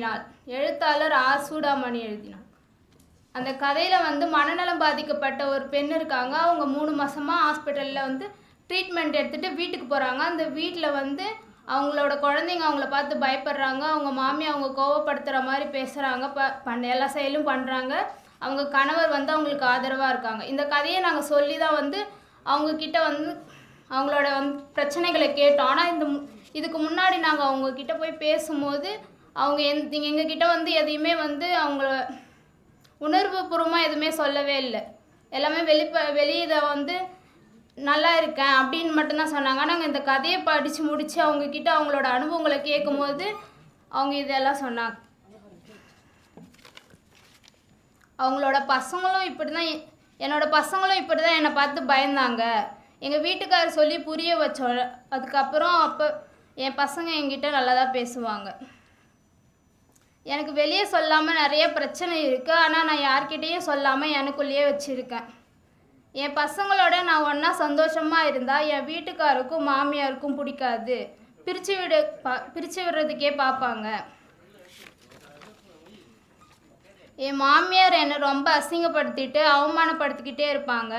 எழுதினார். எழுத்தாளர் ஆ. சூடாமணி எழுதினார். அந்த கதையில் வந்து மனநலம் பாதிக்கப்பட்ட ஒரு பெண் இருக்காங்க. அவங்க மூணு மாதமாக ஹாஸ்பிட்டலில் வந்து ட்ரீட்மெண்ட் எடுத்துகிட்டு வீட்டுக்கு போகிறாங்க அந்த வீட்டில் வந்து அவங்களோட குழந்தைங்க அவங்கள பார்த்து பயப்படுறாங்க. அவங்க மாமி அவங்க கோவப்படுத்துகிற மாதிரி பேசுகிறாங்க ப பண்ண எல்லா செயலும் பண்ணுறாங்க அவங்க கணவர் வந்து அவங்களுக்கு ஆதரவாக இருக்காங்க. இந்த கதையை நாங்கள் சொல்லி தான் வந்து அவங்கக்கிட்ட வந்து அவங்களோட வந்து பிரச்சனைகளை கேட்டோம். ஆனால் இந்த இதுக்கு முன்னாடி நாங்கள் அவங்கக்கிட்ட போய் பேசும்போது அவங்க எந் எங்ககிட்ட வந்து எதையுமே வந்து அவங்கள உணர்வுபூர்வமாக எதுவுமே சொல்லவே இல்லை. எல்லாமே வெளிப்ப வெளியில வந்து நல்லா இருக்கேன் அப்படின்னு மட்டும்தான் சொன்னாங்க. நாங்கள் இந்த கதையை படித்து முடித்து அவங்கக்கிட்ட அவங்களோட அனுபவங்களை கேட்கும்போது அவங்க இதெல்லாம் சொன்னாங்க. அவங்களோட பசங்களும் இப்படி தான் என்னோட பசங்களும் இப்படி தான் என்னை பார்த்து பயந்தாங்க. எங்கள் வீட்டுக்காரர் சொல்லி புரிய வச்சோம். அதுக்கப்புறம் அப்போ என் பசங்க என்கிட்ட நல்லா தான் பேசுவாங்க. எனக்கு வெளியே சொல்லாமல் நிறைய பிரச்சனை இருக்குது ஆனால் நான் யார்கிட்டேயும் சொல்லாமல் எனக்குள்ளேயே வச்சுருக்கேன். என் பசங்களோட நான் ஒன்றா சந்தோஷமாக இருந்தால் என் வீட்டுக்காருக்கும் மாமியாருக்கும் பிடிக்காது. பிரித்து விடு பா பிரித்து விடுறதுக்கே பார்ப்பாங்க என் மாமியார் என்னை ரொம்ப அசிங்கப்படுத்திட்டு அவமானப்படுத்திக்கிட்டே இருப்பாங்க.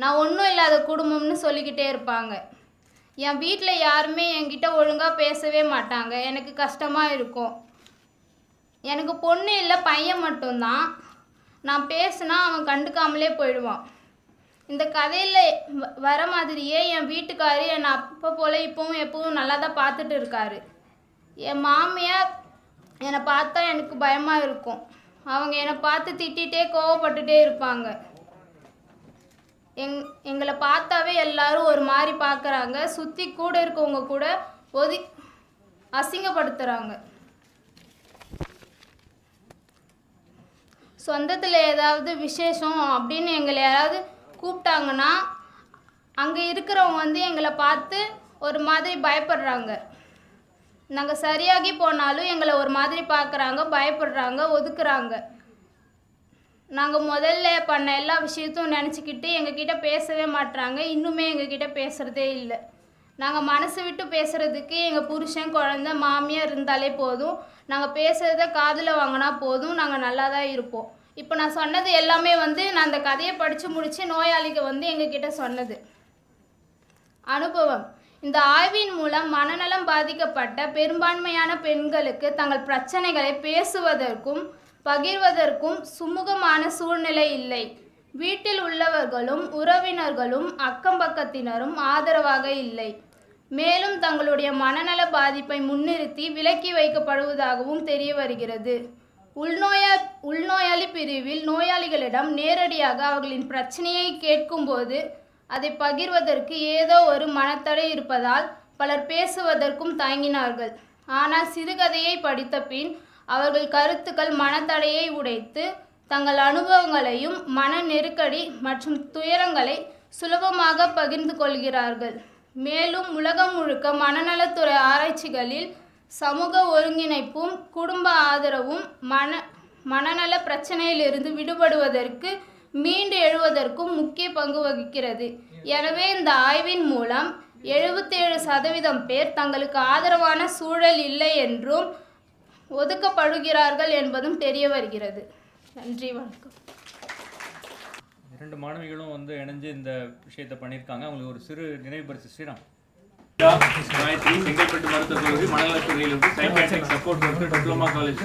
நான் ஒன்றும் இல்லாத குடும்பம்னு சொல்லிக்கிட்டே இருப்பாங்க. என் வீட்டில் யாருமே என்கிட்ட ஒழுங்காக பேசவே மாட்டாங்க. எனக்கு கஷ்டமாக இருக்கும். எனக்கு பொண்ணு இல்லை பையன் மட்டும்தான். நான் பேசுனா அவன் கண்டுக்காமலே போயிடுவான். இந்த கதையில் வ- வர மாதிரியே என் வீட்டுக்காரு என்னை அப்போ போல் இப்போவும் எப்பவும் நல்லா தான் பார்த்துட்டு இருக்காரு. என் மாமியார் என்னை பார்த்தா எனக்கு பயமாக இருக்கும். அவங்க என்னை பார்த்து திட்டிகிட்டே கோவப்பட்டுட்டே இருப்பாங்க. எங் எங்களை பார்த்தாவே எல்லாரும் ஒரு மாதிரி பார்க்குறாங்க. சுற்றி கூட இருக்கவங்க கூட ஒதி அசிங்கப்படுத்துகிறாங்க சொந்தத்தில் ஏதாவது விசேஷம் அப்படின்னு எங்களை யாராவது கூப்பிட்டாங்கன்னா அங்கே இருக்கிறவங்க வந்து எங்களை பார்த்து ஒரு மாதிரி பயப்படுறாங்க. நாங்கள் சரியாகி போனாலும் எங்களை ஒரு மாதிரி பார்க்குறாங்க பயப்படுறாங்க ஒதுக்குறாங்க. நாங்கள் முதல்ல பண்ண எல்லா விஷயத்தையும் நினச்சிக்கிட்டு எங்ககிட்ட பேசவே மாட்டுறாங்க இன்னுமே எங்ககிட்ட பேசுகிறதே இல்லை. நாங்கள் மனசு விட்டு பேசுகிறதுக்கு எங்கள் புருஷன் குழந்த மாமியார் இருந்தாலே போதும். நாங்கள் பேசுகிறத காதில் வாங்கினா போதும். நாங்கள் நல்லா தான் இருப்போம். இப்போ நான் சொன்னது எல்லாமே வந்து நான் அந்த கதையை படித்து முடித்து நோயாளிக்கு வந்து எங்ககிட்ட சொன்னது. அனுபவம். இந்த ஆய்வின் மூலம் மனநலம் பாதிக்கப்பட்ட பெரும்பான்மையான பெண்களுக்கு தங்கள் பிரச்சனைகளை பேசுவதற்கும் பகிர்வதற்கும் சுமூகமான சூழ்நிலை இல்லை. வீட்டில் உள்ளவர்களும் உறவினர்களும் அக்கம் பக்கத்தினரும் ஆதரவாக இல்லை. மேலும் தங்களுடைய மனநல பாதிப்பை முன்னிறுத்தி விலக்கி வைக்கப்படுவதாகவும் தெரிய வருகிறது. உள்நோயா உள்நோயாளி பிரிவில் நோயாளிகளிடம் நேரடியாக அவர்களின் பிரச்சனையை கேட்கும்போது அதை பகிர்வதற்கு ஏதோ ஒரு மனத்தடை இருப்பதால் பலர் பேசுவதற்கும் தயங்கினார்கள். ஆனால் சிறுகதையை படித்த பின் அவர்கள் கருத்துக்கள் மனத்தடையை உடைத்து தங்கள் அனுபவங்களையும் மன நெருக்கடி மற்றும் துயரங்களை சுலபமாக பகிர்ந்து கொள்கிறார்கள். மேலும் உலகம் முழுக்க மனநலத்துறை ஆராய்ச்சிகளில் சமூக ஒருங்கிணைப்பும் குடும்ப ஆதரவும் மன மனநல பிரச்சனையிலிருந்து விடுபடுவதற்கு மீண்டு எழுவதற்கும் முக்கிய பங்கு வகிக்கிறது. எனவே இந்த ஆய்வின் மூலம் எழுபத்தேழு சதவீதம் பேர் தங்களுக்கு ஆதரவான சூழல் இல்லை என்றும் ஒதுக்கப்படுகிறார்கள் என்பதும் தெரிய வருகிறது. நன்றி வணக்கம். இரண்டு மாணவிகளும் வந்து இணைஞ்சு இந்த விஷயத்தை பண்ணியிருக்காங்க. அவங்களுக்கு ஒரு சிறு நினைவு பரிசு ஸ்ரீராம். காயத்ரி செங்கல்பட்டு மருத்துவக் கல்லூரி மனநலத்துறையில் psychiatric support work diploma college